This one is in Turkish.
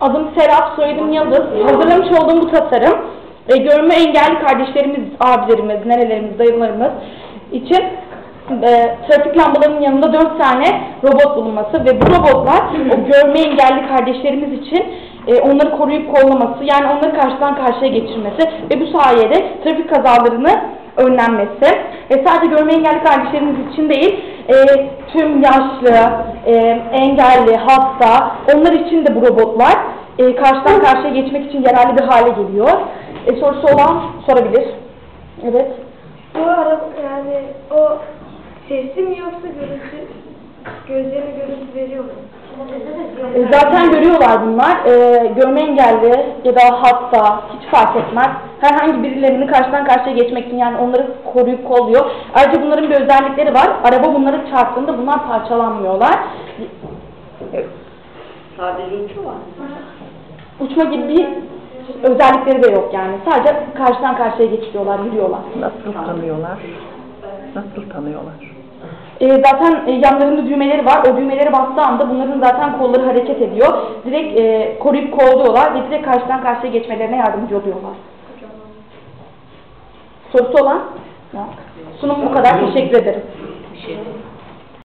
Adım Serap, soyadım Yıldız. Hazırlamış olduğum bu tasarım, e, görme engelli kardeşlerimiz, abilerimiz, nenelerimiz, dayılarımız için e, trafik lambalarının yanında dört tane robot bulunması ve bu robotlar o görme engelli kardeşlerimiz için e, onları koruyup kollaması, yani onları karşıdan karşıya geçirmesi ve bu sayede trafik kazalarını önlenmesi. E, sadece görme engelli kardeşlerimiz için değil, e, tüm yaşlı, e, engelli, hasta, onlar için de bu robotlar e, karşıdan karşıya geçmek için yararlı bir hale geliyor. E, sorusu olan sorabilir. Evet. Bu araba yani o sesli mi yoksa görüntü gözlerine görüntü veriyor mu? E, zaten görüyorlar bunlar. E, görme engelli ya da hasta hiç fark etmez. Herhangi birilerini karşıdan karşıya geçmek için yani onları koruyup kolluyor. Ayrıca bunların bir özellikleri var. Araba bunları çarptığında bunlar parçalanmıyorlar. Sadece uçu var. Uçma gibi bir özellikleri de yok yani. Sadece karşıdan karşıya geçiyorlar, yürüyorlar. Nasıl tanıyorlar? Nasıl tanıyorlar? E, zaten e, yanlarında düğmeleri var. O düğmeleri bastığı anda bunların zaten kolları hareket ediyor. Direkt e, koruyup kolluyorlar ve direkt karşıdan karşıya geçmelerine yardımcı oluyorlar. Sorusu olan? Yok. Sunum bu kadar. Teşekkür ederim. Şey değil.